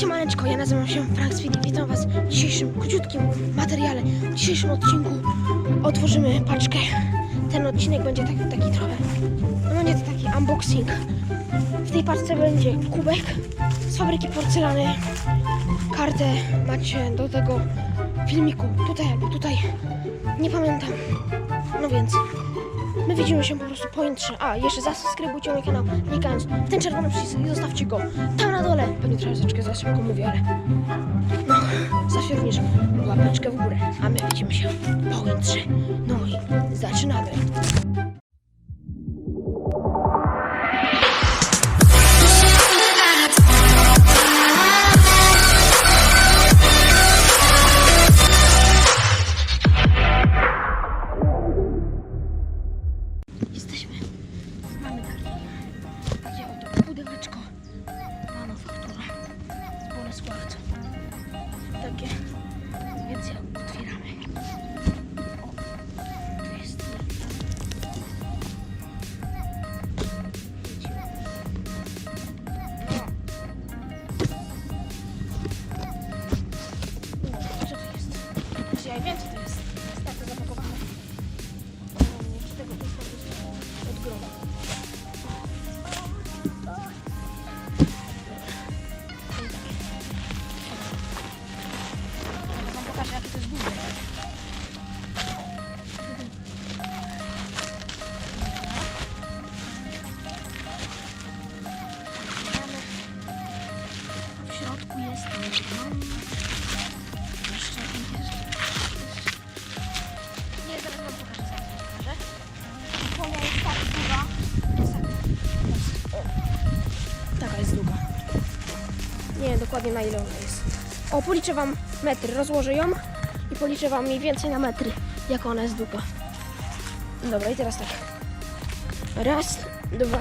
Siemaneczko, ja nazywam się Frank Speedy. Witam Was w dzisiejszym króciutkim materiale. W dzisiejszym odcinku otworzymy paczkę. Ten odcinek będzie taki, taki trochę, no będzie to taki unboxing. W tej paczce będzie kubek z fabryki porcelany. Kartę macie do tego filmiku. Tutaj albo tutaj. Nie pamiętam. No więc My widzimy się po prostu po intrze. A, jeszcze zasubskrybujcie mój kanał, klikając w ten czerwony przycisk i zostawcie go tam. Pewnie troszeczkę za szybko mówię, ale no, zostawcie również łapeczkę w górę. A my widzimy się po intrze. Dokładnie na ile ona jest. O, policzę wam metry. Rozłożę ją i policzę wam mniej więcej na metry, jak ona jest długa. Dobra, i teraz tak. Raz, dwa,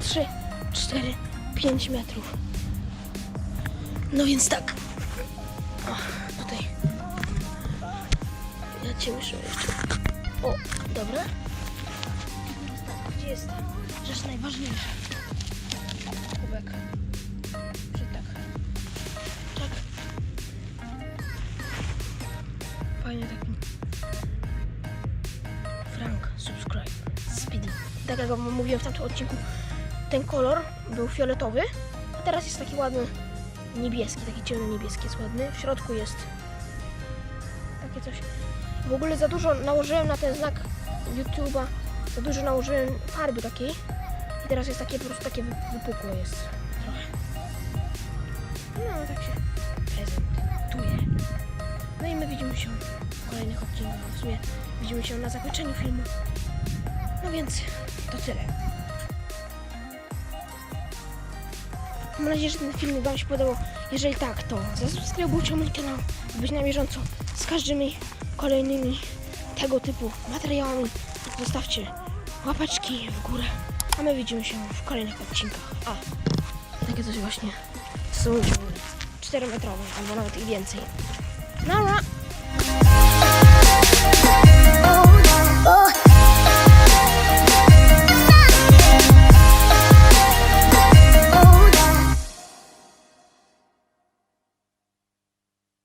trzy, cztery, pięć metrów. No więc tak. O, tutaj. Ja cię muszę jeszcze. O, dobra. Gdzie jest rzecz najważniejsza? Kubek. Fajnie taki. Frank, subscribe. Speedy. Tak jak wam mówiłem w tamtym odcinku, ten kolor był fioletowy, a teraz jest taki ładny niebieski, taki ciemno niebieski jest ładny. W środku jest takie coś. W ogóle za dużo nałożyłem na ten znak YouTube'a, za dużo nałożyłem farby takiej i teraz jest takie po prostu takie wy- wypukłe jest trochę. No tak się prezentuje. No i my widzimy się w kolejnych odcinkach. W sumie widzimy się na zakończeniu filmu. No więc to tyle. Mam nadzieję, że ten film Wam się podobał. Jeżeli tak, to zasubskrybujcie mój kanał, by być na bieżąco z każdymi kolejnymi tego typu materiałami. Zostawcie łapeczki w górę, a my widzimy się w kolejnych odcinkach. A, takie coś właśnie są 4 metrowe, albo nawet i więcej. なら。